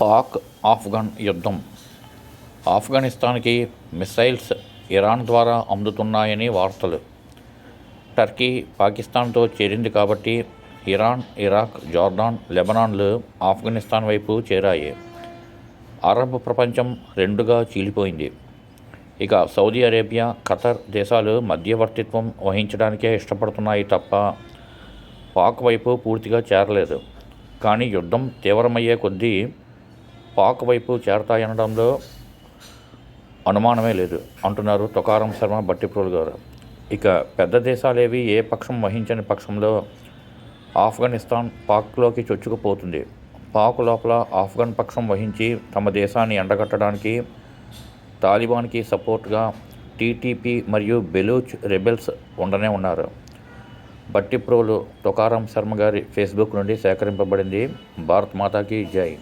పాక్ ఆఫ్ఘన్ యుద్ధం. ఆఫ్ఘనిస్తాన్కి missiles Iran ద్వారా అందుతున్నాయని వార్తలు. టర్కీ పాకిస్తాన్తో చేరింది కాబట్టి ఇరాన్ ఇరాక్ జోర్డాన్ లెబనాన్లు ఆఫ్ఘనిస్తాన్ వైపు చేరాయి. అరబ్ ప్రపంచం రెండుగా చీలిపోయింది. ఇక సౌదీ అరేబియా ఖతర్ దేశాలు మధ్యవర్తిత్వం వహించడానికే ఇష్టపడుతున్నాయి తప్ప పాక్ వైపు పూర్తిగా చేరలేదు. కానీ యుద్ధం తీవ్రమయ్యే కొద్దీ పాక్ వైపు చేరతాయనడంలో అనుమానమే లేదు అంటున్నారు తుకారం శర్మ బట్టిప్రోలు గారు. ఇక పెద్ద దేశాలేవి ఏ పక్షం వహించని పక్షంలో ఆఫ్ఘనిస్తాన్ పాక్లోకి చొచ్చుకుపోతుంది. పాక్ లోపల ఆఫ్ఘన్ పక్షం వహించి తమ దేశాన్ని ఎండగట్టడానికి తాలిబాన్కి సపోర్ట్గా టీటీపీ మరియు బెలూచ్ రెబెల్స్ ఉండనే ఉన్నారు. బట్టిప్రోలు తుకారం శర్మ గారి ఫేస్బుక్ నుండి సేకరింపబడింది. భారత్ మాతాకి జై.